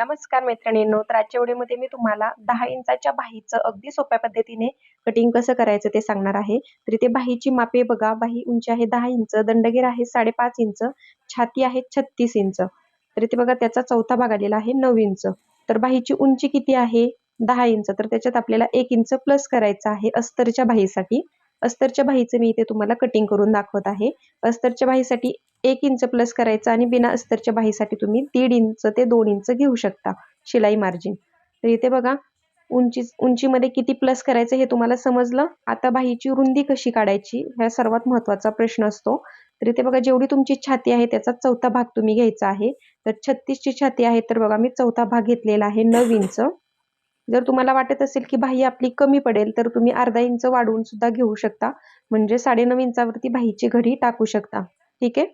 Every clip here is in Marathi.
नमस्कार मैत्रिणींनो तर आजच्या व्हिडिओमध्ये मी तुम्हाला दहा इंचाच्या बाहीचं अगदी सोप्या पद्धतीने कटिंग कसं करायचं ते सांगणार आहे. तर इथे बाहीची मापे बघा बाही उंची आहे दहा इंच दंडगीर आहे साडेपाच इंच छाती आहे छत्तीस इंच. तर इथे बघा त्याचा चौथा भाग आलेला आहे नऊ इंच. तर बाहीची उंची किती आहे? दहा इंच. तर त्याच्यात आपल्याला एक इंच प्लस करायचं आहे अस्तरच्या बाहीसाठी. अस्तरच्या बाहीचं मी इथे तुम्हाला कटिंग करून दाखवत आहे. अस्तरच्या बाहीसाठी एक इंच प्लस करायचं आणि बिना अस्तरच्या बाहीसाठी तुम्ही दीड इंच ते दोन इंच घेऊ शकता शिलाई मार्जिन तर इथे बघा उंची उंचीमध्ये किती प्लस करायचं हे तुम्हाला समजलं. आता बाहीची रुंदी कशी काढायची हा सर्वात महत्त्वाचा प्रश्न असतो. तर इथे बघा जेवढी तुमची छाती आहे त्याचा चौथा भाग तुम्ही घ्यायचा आहे. तर छत्तीसची छाती आहे तर बघा मी चौथा भाग घेतलेला आहे नऊ इंच जर तुम्हाला वाटत असेल की बाही आपली कमी पडेल तर तुम्ही अर्धा इंच वाढवून सुद्धा घेऊ शकता. म्हणजे साडेनऊ इंचावरती बाहीची घडी टाकू शकता. ठीक आहे?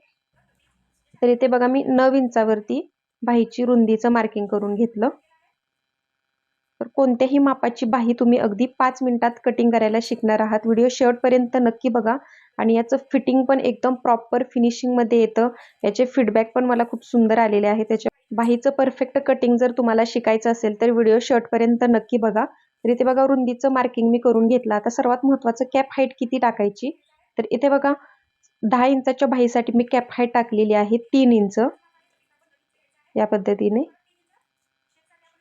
तर इथे बघा मी नऊ इंचावरती बाहीची रुंदीचं मार्किंग करून घेतलं. तर कोणत्याही मापाची बाही तुम्ही अगदी पाच मिनिटात कटिंग करायला शिकणार आहात. व्हिडिओ शेवटपर्यंत नक्की बघा. आणि याचं फिटिंग पण एकदम प्रॉपर फिनिशिंगमध्ये येतं. याचे फीडबॅक पण मला खूप सुंदर आलेले आहे त्याच्या बाहीचं परफेक्ट कटिंग जर तुम्हाला शिकायचं असेल तर व्हिडिओ शर्टपर्यंत नक्की बघा. तर इथे बघा रुंदीचं मार्किंग मी करून घेतलं. आता सर्वात महत्त्वाचं कॅप हाईट किती टाकायची? तर इथे बघा दहा इंचाच्या बाहीसाठी मी कॅप हाईट टाकलेली आहे तीन इंच. या पद्धतीने.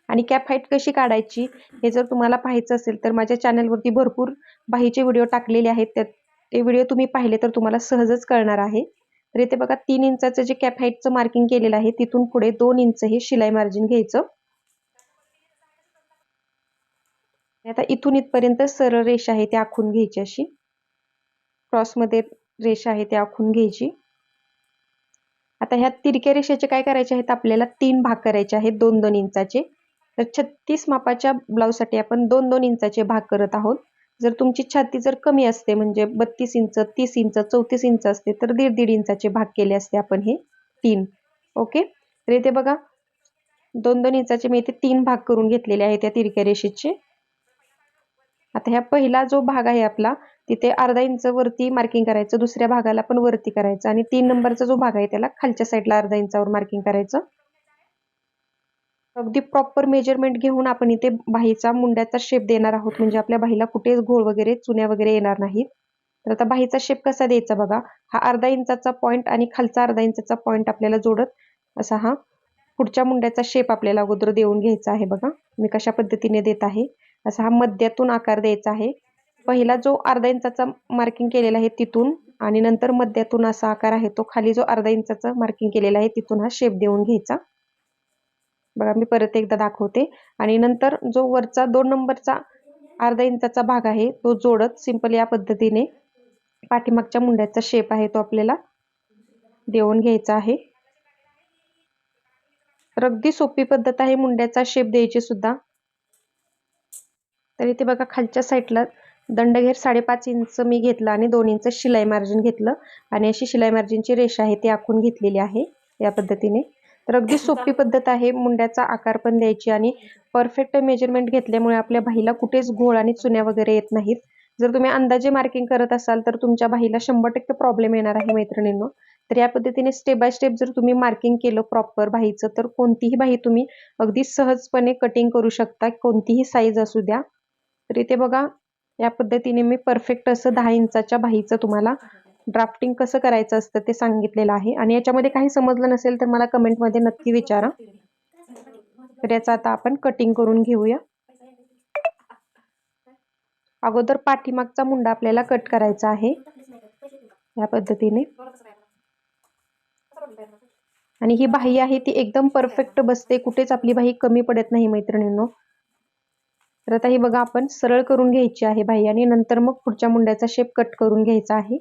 आणि कॅप हाईट कशी काढायची? हे जर तुम्हाला पाहायचं असेल तर माझ्या चॅनलवरती भरपूर बाहीचे व्हिडिओ टाकलेले आहेत. त्यात ते व्हिडिओ तुम्ही पाहिले तर तुम्हाला सहजच कळणार आहे. तर इथे बघा तीन इंचाचं जे कॅप हाईटचं मार्किंग केलेलं आहे तिथून पुढे दोन इंच हे शिलाई मार्जिन घ्यायचं. आता इथून इथपर्यंत सरळ रेषा आहे ती आखून घ्यायची अशी. क्रॉसमध्ये रेषा आहे ती आखून घ्यायची. आता ह्या तिरक्या रेषेचे काय करायचे आहेत आपल्याला तीन भाग करायचे आहेत दोन दोन इंचाचे. तर छत्तीस मापाच्या ब्लाऊजसाठी आपण दोन दोन इंचाचे भाग करत आहोत. जर तुमची छाती जर कमी असते म्हणजे बत्तीस इंच तीस इंच चौतीस इंच असते तर दीड दीड इंचाचे भाग केले असते आपण हे तीन. ओके? तर इथे बघा दोन दोन इंचाचे मी इथे तीन भाग करून घेतलेले आहेत त्या तिरक्या रेषेचे. आता ह्या पहिला जो भाग आहे आपला तिथे अर्धा इंच वरती मार्किंग करायचं दुसऱ्या भागाला पण वरती करायचं आणि तीन नंबरचा जो भाग आहे त्याला खालच्या साईडला अर्धा इंचावर मार्किंग करायचं. अगदी प्रॉपर मेजरमेंट घेऊन आपण इथे बाहीचा मुंड्याचा शेप देणार आहोत. म्हणजे आपल्या बाहीला कुठेच घोळ वगैरे चुन्या वगैरे येणार नाहीत. तर आता बाहीचा शेप कसा द्यायचा बघा. हा अर्धा इंचाचा पॉईंट आणि खालचा अर्धा इंचाचा पॉईंट आपल्याला जोडत असा हा पुढच्या मुंड्याचा शेप आपल्याला अगोदर देऊन घ्यायचा आहे बघा. मी कशा पद्धतीने देत आहे. असा हा मध्यातून आकार द्यायचा आहे. पहिला जो अर्धा इंचाचा मार्किंग केलेला आहे तिथून आणि नंतर मध्यातून असा आकार आहे तो खाली जो अर्धा इंचाचा मार्किंग केलेला आहे तिथून हा शेप देऊन घ्यायचा. बघा मी परत एकदा दाखवते. आणि नंतर जो वरचा दोन नंबरचा अर्धा इंचाचा भाग आहे तो जोडत सिंपल या पद्धतीने पाठीमागच्या मुंड्याचा शेप आहे तो आपल्याला देऊन घ्यायचा आहे. तर अगदी सोपी पद्धत आहे मुंड्याचा शेप द्यायची सुद्धा. तर इथे बघा खालच्या साईडला दंडघेर साडेपाच इंच मी घेतला आणि दोन इंच शिलाई मार्जिन घेतलं. आणि अशी शिलाई मार्जिनची रेषा आहे ती आखून घेतलेली आहे या पद्धतीने. तर अगदी सोपी पद्धत आहे. मुंड्याचा आकार पण द्यायची आणि परफेक्ट मेजरमेंट घेतल्यामुळे आपल्या बाहीला कुठेच घोळ आणि चुन्या वगैरे येत नाहीत. जर तुम्ही अंदाजे मार्किंग करत असाल तर तुमच्या बाहीला शंभर टक्के प्रॉब्लेम येणार आहे मैत्रिणींनो. तर या पद्धतीने स्टेप बाय स्टेप जर तुम्ही मार्किंग केलं प्रॉपर बाहीचं तर कोणतीही बाही तुम्ही अगदी सहजपणे कटिंग करू शकता. कोणतीही साईज असू द्या. तर इथे बघा या पद्धतीने मी परफेक्ट असं दहा इंचाच्या बाहीचं तुम्हाला ड्राफ्टिंग कसं करायचं असतं ते सांगितलेलं आहे. आणि याच्यामध्ये काही समजलं नसेल तर मला कमेंटमध्ये नक्की विचारा. तर याचं आता आपण कटिंग करून घेऊया. अगोदर पाठीमागचा मुंडा आपल्याला कट करायचा आहे. या पद्धतीने. आणि ही बाही आहे ती एकदम परफेक्ट बसते. कुठेच आपली बाही कमी पडत नाही मैत्रिणींनो. तर आता ही बघा आपण सरळ करून घ्यायची आहे बाही आणि नंतर मग पुढच्या मुंड्याचा शेप कट करून घ्यायचा आहे.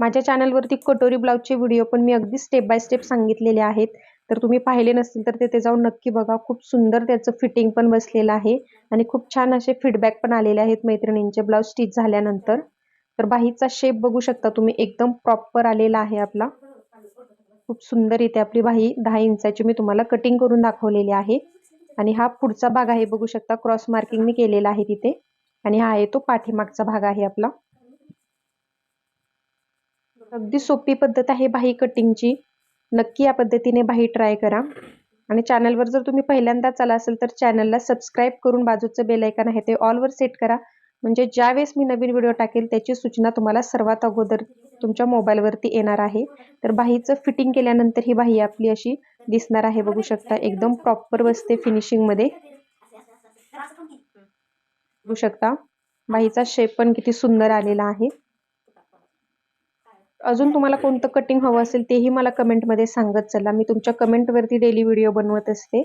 माझ्या चॅनलवरती कटोरी ब्लाऊजचे व्हिडिओ पण मी अगदी स्टेप बाय स्टेप सांगितलेले आहेत. तर तुम्ही पाहिले नसतील तर तिथे जाऊन नक्की बघा. खूप सुंदर त्याचं फिटिंग पण बसलेलं आहे. आणि खूप छान असे फीडबॅक पण आलेले आहेत मैत्रिणींचे ब्लाऊज स्टिच झाल्यानंतर. तर बाहीचा शेप बघू शकता तुम्ही. एकदम प्रॉपर आलेला आहे आपला. खूप सुंदर इथे आपली बाही. दहा इंचाची मी तुम्हाला कटिंग करून दाखवलेली आहे. आणि हा पुढचा भाग आहे बघू शकता. क्रॉस मार्किंग मी केलेला आहे तिथे. आणि हा आहे तो पाठीमागचा भाग आहे आपला. अगदी सोपी पद्धत आहे बाही कटिंगची नक्की या पद्धतीने बाही ट्राय करा. आणि चॅनलवर जर तुम्ही पहिल्यांदाच आला असेल तर चॅनलला सबस्क्राईब करून बाजूचं बेल आहे ते ऑलवर सेट करा. म्हणजे ज्यावेळेस मी नवीन व्हिडिओ टाकेल त्याची सूचना तुम्हाला सर्वात अगोदर तुमच्या मोबाईलवरती येणार आहे. तर बाहीचं फिटिंग केल्यानंतर ही बाही आपली अशी दिसणार आहे बघू शकता. एकदम प्रॉपर बसते फिनिशिंगमध्ये बघू शकता. बाहीचा शेप पण किती सुंदर आलेला आहे. अजून तुम्हाला कोणतं कटिंग हवं असेल तेही मला कमेंटमध्ये सांगत चला. मी तुमच्या कमेंटवरती डेली व्हिडिओ बनवत असते.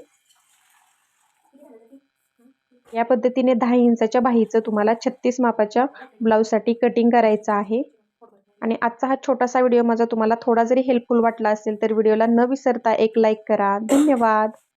या पद्धतीने दहा इंचाच्या बाहीचं तुम्हाला छत्तीस मापाच्या ब्लाऊजसाठी कटिंग करायचं आहे. आणि आजचा हा छोटासा व्हिडिओ माझा तुम्हाला थोडा जरी हेल्पफुल वाटला असेल तर व्हिडिओला न विसरता एक लाईक करा. धन्यवाद.